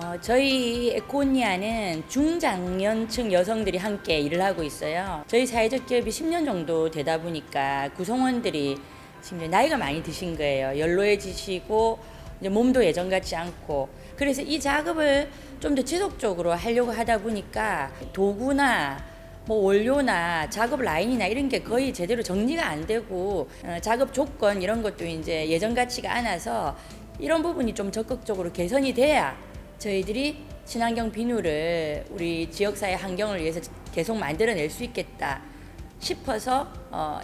어, 저희 에코니아는 중장년층 여성들이 함께 일을 하고 있어요. 저희 사회적 기업이 10년 정도 되다 보니까 구성원들이 지금 나이가 많이 드신 거예요. 연로해지시고 이제 몸도 예전 같지 않고 그래서 이 작업을 좀 더 지속적으로 하려고 하다 보니까 도구나 뭐 원료나 작업 라인이나 이런 게 거의 제대로 정리가 안 되고 어, 작업 조건 이런 것도 이제 예전 같지가 않아서 이런 부분이 좀 적극적으로 개선이 돼야 저희들이 친환경 비누를 우리 지역사회 환경을 위해서 계속 만들어낼 수 있겠다 싶어서 어,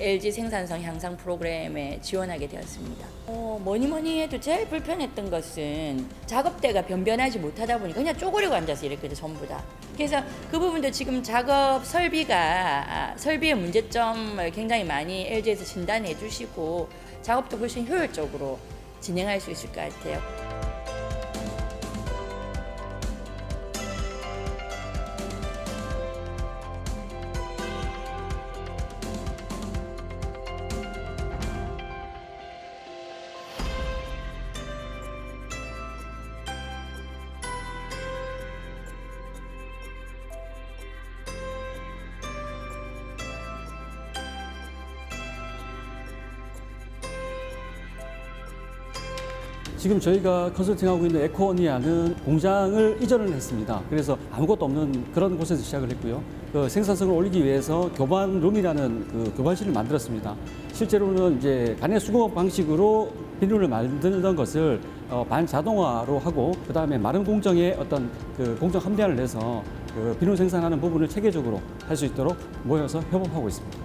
LG 생산성 향상 프로그램에 지원하게 되었습니다. 어, 뭐니 뭐니 해도 제일 불편했던 것은 작업대가 변변하지 못하다 보니까 그냥 쪼그리고 앉아서 이랬거든요, 전부 다. 그래서 그 부분도 지금 작업 설비가 아, 설비의 문제점을 굉장히 많이 LG에서 진단해 주시고 작업도 훨씬 효율적으로 진행할 수 있을 것 같아요. 지금 저희가 컨설팅하고 있는 에코니아는 공장을 이전을 했습니다. 그래서 아무것도 없는 그런 곳에서 시작을 했고요. 그 생산성을 올리기 위해서 교반룸이라는 그 교반실을 만들었습니다. 실제로는 이제 간의 수공업 방식으로 비누를 만들던 것을 어, 반자동화로 하고 그 다음에 마른 공정에 어떤 그 공정 합리화를 내서 그 비누 생산하는 부분을 체계적으로 할 수 있도록 모여서 협업하고 있습니다.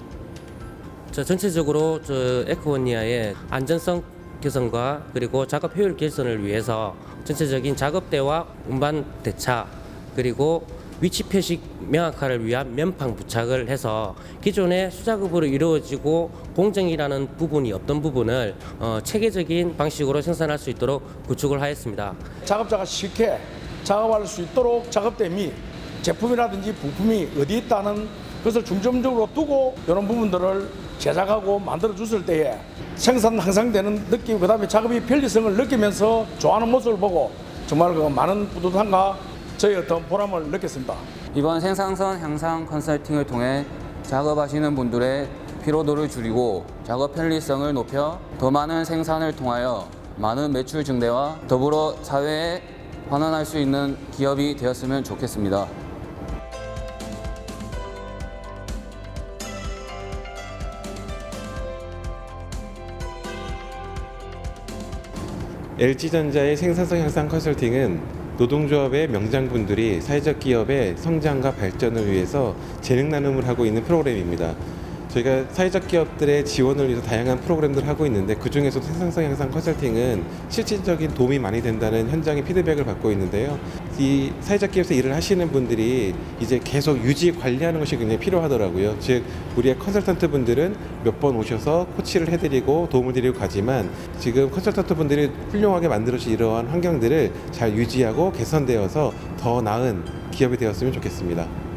저 전체적으로 저 에코원니아의 안전성 개선과 그리고 작업 효율 개선을 위해서 전체적인 작업대와 운반 대차 그리고 위치 표식 명확화를 위한 면팡 부착을 해서 기존의 수작업으로 이루어지고 공정이라는 부분이 없던 부분을 어, 체계적인 방식으로 생산할 수 있도록 구축을 하였습니다. 작업자가 쉽게 작업할 수 있도록 작업대 및 제품이라든지 부품이 어디 있다는 것을 중점적으로 두고 이런 부분들을 제작하고 만들어 줬을 때에 생산 향상되는 느낌 그 다음에 작업이 편리성을 느끼면서 좋아하는 모습을 보고 정말 그 많은 뿌듯함과 저희 어떤 보람을 느꼈습니다. 이번 생산성 향상 컨설팅을 통해 작업하시는 분들의 피로도를 줄이고 작업 편리성을 높여 더 많은 생산을 통하여 많은 매출 증대와 더불어 사회에 환원할 수 있는 기업이 되었으면 좋겠습니다. LG전자의 생산성 향상 컨설팅은 노동조합의 명장분들이 사회적 기업의 성장과 발전을 위해서 재능 나눔을 하고 있는 프로그램입니다. 저희가 사회적 기업들의 지원을 위해서 다양한 프로그램들을 하고 있는데 그 중에서도 생산성 향상 컨설팅은 실질적인 도움이 많이 된다는 현장의 피드백을 받고 있는데요. 이 사회적 기업에서 일을 하시는 분들이 이제 계속 유지 관리하는 것이 굉장히 필요하더라고요. 즉 우리의 컨설턴트 분들은 몇 번 오셔서 코치를 해드리고 도움을 드리고 가지만 지금 컨설턴트 분들이 훌륭하게 만들어진 이러한 환경들을 잘 유지하고 개선되어서 더 나은 기업이 되었으면 좋겠습니다.